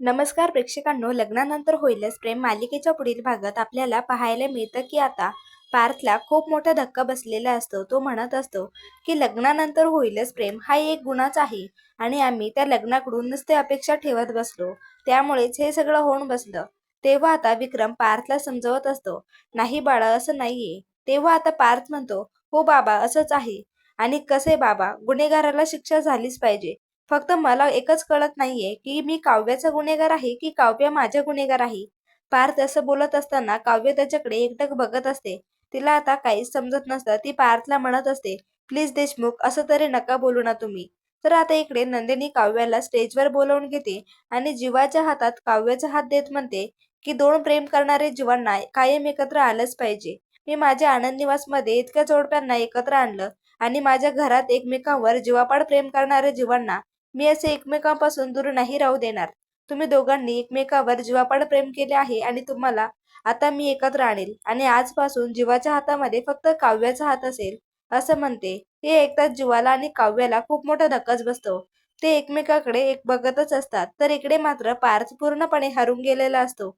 नमस्कार प्रेक्षकांनो लग्नानंतर होईलच प्रेम मालिकेच्या पुढील भागात आपल्याला पाहायला मिळतं की आता पार्थला खूप मोठा धक्का बसलेला असतो. तो म्हणत असतो की लग्नानंतर होईलच प्रेम हा एक गुन्हाच आहे आणि आम्ही त्या लग्नाकडून नुसते अपेक्षा ठेवत बसलो. त्यामुळेच हे सगळं होऊन बसलं. तेव्हा आता विक्रम पार्थला समजवत असतो नाही बाळा असं नाहीये. तेव्हा आता पार्थ म्हणतो हो बाबा असंच आहे. आणि कसे बाबा गुन्हेगाराला शिक्षा झालीच पाहिजे. फक्त मला एकच कळत नाहीये की मी काव्याचा गुन्हेगार आहे की काव्य माझ्या गुन्हेगार आहे? पार्थ असं बोलत असताना काव्य त्याच्याकडे एकटक बघत असते. तिला आता काहीच समजत नसतं. ती पार्थला म्हणत असते प्लीज देशमुख असं तरी नका बोलू ना तुम्ही. तर आता इकडे नंदिनी काव्याला स्टेजवर बोलावून घेते आणि जीवाच्या हातात काव्याचा हात देत म्हणते की दोन प्रेम करणारे जीवांना कायम एकत्र आलंच पाहिजे. मी माझ्या आनंदमध्ये इतक्या जोडप्यांना एकत्र आणलं आणि माझ्या घरात एकमेकांवर जीवापाड प्रेम करणाऱ्या जीवांना मी असे एकमेकांपासून दूर नाही राहू देणार. तुम्ही दोघांनी एकमेकावर जीवापाड प्रेम केले आहे आणि तुम्हाला आता मी एकत्र आणेल आणि आजपासून जीवाच्या हातामध्ये फक्त काव्याचा हात असेल असं म्हणते. हे ऐकताच जीवाला आणि काव्याला खूप मोठा धक्काच बसतो. ते एकमेकाकडे एक बघतच असतात तर इकडे मात्र पार्थ पूर्णपणे हरून गेलेला असतो.